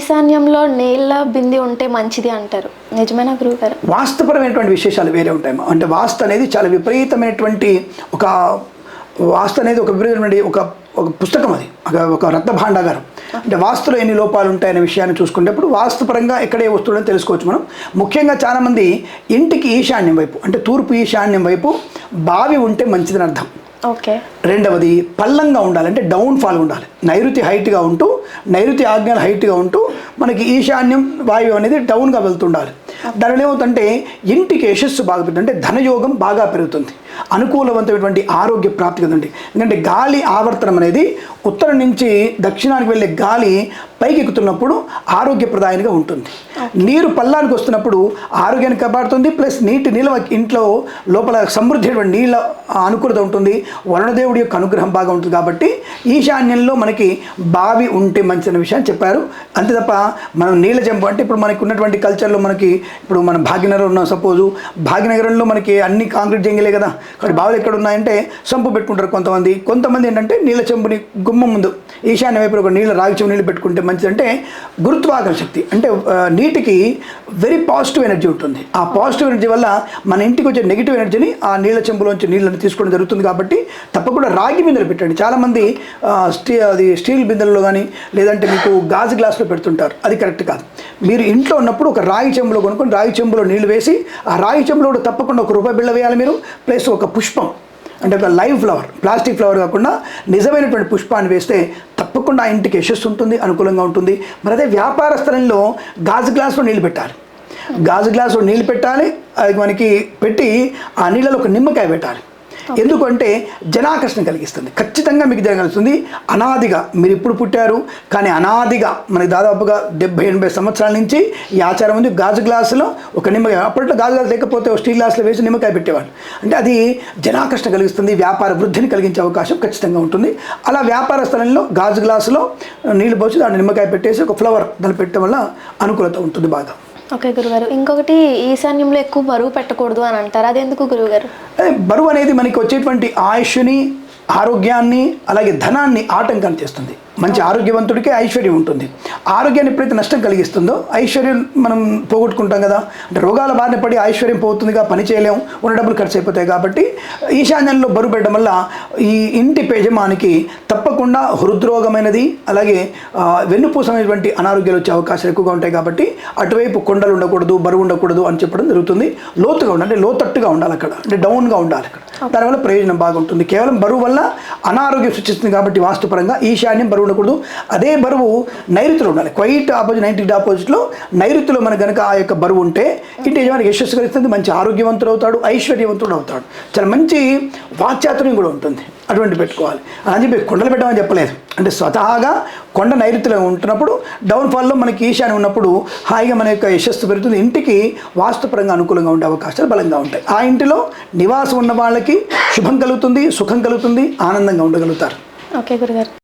ఈశాన్యంలో నేల బింది ఉంటే మంచిది అంటారు. నిజమైన గురువు గారు వాస్తుపరమైనటువంటి విశేషాలు వేరే ఉంటాయి. అంటే వాస్తు అనేది చాలా విపరీతమైనటువంటి ఒక వాస్తు అనేది ఒక విపరీతమైన ఒక ఒక పుస్తకం అది. ఒక- ఒక రత్న భాండాగారం అంటే వాస్తులో ఎన్ని లోపాలు ఉంటాయనే విషయాన్ని చూసుకునేటప్పుడు వాస్తుపరంగా ఎక్కడే వస్తువులని తెలుసుకోవచ్చు మనం. ముఖ్యంగా చాలామంది ఇంటికి ఈశాన్యం వైపు అంటే తూర్పు ఈశాన్యం వైపు బావి ఉంటే మంచిదని అర్థం. ఓకే. రెండవది పల్లంగా ఉండాలి అంటే డౌన్ ఫాల్ ఉండాలి. నైరుతి హైట్గా ఉంటూ నైరుతి ఆజ్ఞాలు హైట్గా ఉంటూ మనకి ఈశాన్యం వాయువు అనేది డౌన్గా వెళ్తుండాలి. దానిలో ఏమవుతుందంటే ఇంటికి యశస్సు బాగా పెరుగుతుంది. అంటే ధనయోగం బాగా పెరుగుతుంది. అనుకూలవంతమైనటువంటి ఆరోగ్య ప్రాప్తి కదండి. ఎందుకంటే గాలి ఆవర్తనం అనేది ఉత్తరం నుంచి దక్షిణానికి వెళ్ళే గాలి పైకి ఎక్కుతున్నప్పుడు ఆరోగ్యప్రదాయంగా ఉంటుంది. నీరు పల్లానికి వస్తున్నప్పుడు ఆరోగ్యాన్ని కాపాడుతుంది. ప్లస్ నీటి నిల్వ ఇంట్లో లోపల సమృద్ధి అయినటువంటి నీళ్ళ అనుకూలత ఉంటుంది. వరుణదేవుడి యొక్క అనుగ్రహం బాగా ఉంటుంది కాబట్టి ఈశాన్యంలో మనకి బావి ఉంటే మంచి విషయాన్ని చెప్పారు. అంతే తప్ప మనం నీళ్ళ చెంపు అంటే ఇప్పుడు మనకి ఉన్నటువంటి కల్చర్లో మనకి ఇప్పుడు మనం భాగ్యనగరం ఉన్నాం. సపోజు భాగ్యనగరంలో మనకి అన్ని కాంక్రీట్ జంగిలే కదా. కాబట్టి బావులు ఎక్కడ ఉన్నాయంటే సంపు పెట్టుకుంటారు కొంతమంది. కొంతమంది ఏంటంటే నీళ్ళ చెంపుని గుమ్మం ముందు ఈశాన్య వైపు ఒక నీళ్ళ రాగి చెంపు నీళ్ళు పెట్టుకుంటే మంచిదంటే గురుత్వాకర్షణ శక్తి. అంటే నీటికి వెరీ పాజిటివ్ ఎనర్జీ ఉంటుంది. ఆ పాజిటివ్ ఎనర్జీ వల్ల మన ఇంటికి వచ్చే నెగిటివ్ ఎనర్జీని ఆ నీళ్ళ చెంబులోంచి నీళ్ళని తీసుకోవడం జరుగుతుంది కాబట్టి తప్పకుండా రాగి బిందెలు పెట్టండి. చాలామంది స్టీ అది స్టీల్ బిందెలలో కానీ లేదంటే మీకు గాజు గ్లాసులో పెడుతుంటారు. అది కరెక్ట్ కాదు. మీరు ఇంట్లో ఉన్నప్పుడు ఒక రాగి చెంబులో పట్టుకొని రాయి చెంబులో నీళ్ళు వేసి ఆ రాయి చెంబులో కూడా తప్పకుండా ఒక రూపాయి బిళ్ళ వేయాలి మీరు ప్లస్ ఒక పుష్పం అంటే ఒక లైవ్ ఫ్లవర్ ప్లాస్టిక్ ఫ్లవర్ కాకుండా నిజమైనటువంటి పుష్పాన్ని వేస్తే తప్పకుండా ఆ ఇంటికి యశస్సు ఉంటుంది అనుకూలంగా ఉంటుంది. మరి అదే వ్యాపార స్థలంలో గాజు గ్లాసులో నీళ్ళు పెట్టాలి. గాజు గ్లాసులో నీళ్ళు పెట్టాలి అది మనకి పెట్టి ఆ నీళ్ళలో ఒక నిమ్మకాయ పెట్టాలి. ఎందుకంటే జనాకర్షణ కలిగిస్తుంది. ఖచ్చితంగా మీకు జరగలుగుతుంది అనాదిగా మీరు ఇప్పుడు పుట్టారు కానీ అనాదిగా మనకి దాదాపుగా డెబ్బై ఎనభై సంవత్సరాల నుంచి ఈ ఆచారం ఉంది. గాజు గ్లాసులో ఒక నిమ్మకాయ అప్పట్లో గాజు గ్లాసు లేకపోతే ఒక స్టీల్ గ్లాసులో వేసి నిమ్మకాయ పెట్టేవాళ్ళు. అంటే అది జనాకర్షణ కలిగిస్తుంది వ్యాపార వృద్ధిని కలిగించే అవకాశం ఖచ్చితంగా ఉంటుంది. అలా వ్యాపార స్థలంలో గాజు గ్లాసులో నీళ్ళు పోసి దాన్ని నిమ్మకాయ పెట్టేసి ఒక ఫ్లవర్ దాన్ని పెట్టడం వల్ల అనుకూలత ఉంటుంది బాగా. ఓకే గురుగారు. ఇంకొకటి ఈశాన్యంలో ఎక్కువ బరువు పెట్టకూడదు అని అంటారు. అది ఎందుకు గురువుగారు బరువు అనేది మనకి వచ్చేటువంటి ఆయుష్ని ఆరోగ్యాన్ని అలాగే ధనాన్ని ఆటంకం చేస్తుంది. మంచి ఆరోగ్యవంతుడికే ఐశ్వర్యం ఉంటుంది. ఆరోగ్యాన్ని ఎప్పుడైతే నష్టం కలిగిస్తుందో ఐశ్వర్యం మనం పోగొట్టుకుంటాం కదా. అంటే రోగాల బారిన పడి ఐశ్వర్యం పోతుందిగా పని చేయలేం ఉన్న డబ్బులు ఖర్చు అయిపోతాయి కాబట్టి ఈశాన్యంలో బరువు పెట్టడం వల్ల ఈ ఇంటి యజమానికి తప్పకుండా హృద్రోగమైనది అలాగే వెన్నుపూసమైనటువంటి అనారోగ్యాలు వచ్చే అవకాశాలు ఎక్కువగా ఉంటాయి కాబట్టి అటువైపు కొండలు ఉండకూడదు బరువు ఉండకూడదు అని చెప్పడం జరుగుతుంది. లోతుగా ఉండాలి అంటే లోతట్టుగా ఉండాలి అక్కడ అంటే డౌన్గా ఉండాలి అక్కడ. దానివల్ల ప్రయోజనం బాగుంటుంది. కేవలం బరువు వల్ల అనారోగ్యం సృష్టిస్తుంది కాబట్టి వాస్తుపరంగా ఈశాన్యం బరువు ఉండకూడదు. అదే బరువు నైరుతిలో ఉండాలి. క్వైట్ ఆపోజిట్ నైన్టీ ఆపోజిట్లో నైరుతిలో మనకు గనక ఆ యొక్క బరువు ఉంటే ఇంటి యజమాని యశస్సు కలిస్తుంది మంచి ఆరోగ్యవంతుడు అవుతాడు ఐశ్వర్యవంతుడు అవుతాడు. చాలా మంచి వాక్చాతుర్యం కూడా ఉంటుంది. అటువంటి పెట్టుకోవాలి. అని చెప్పి కొండలు పెట్టమని చెప్పలేదు. అంటే స్వతహాగా కొండ నైరుతిలో ఉంటున్నప్పుడు డౌన్ఫాల్లో మనకి ఈశాన్యం ఉన్నప్పుడు హాయిగా మన యొక్క యశస్సు పెరుగుతుంది. ఇంటికి వాస్తుపరంగా అనుకూలంగా ఉండే అవకాశాలు బలంగా ఉంటాయి. ఆ ఇంటిలో నివాసం ఉన్న వాళ్ళకి శుభం కలుగుతుంది సుఖం కలుగుతుంది ఆనందంగా ఉండగలుగుతారు. ఓకే గురుగారు.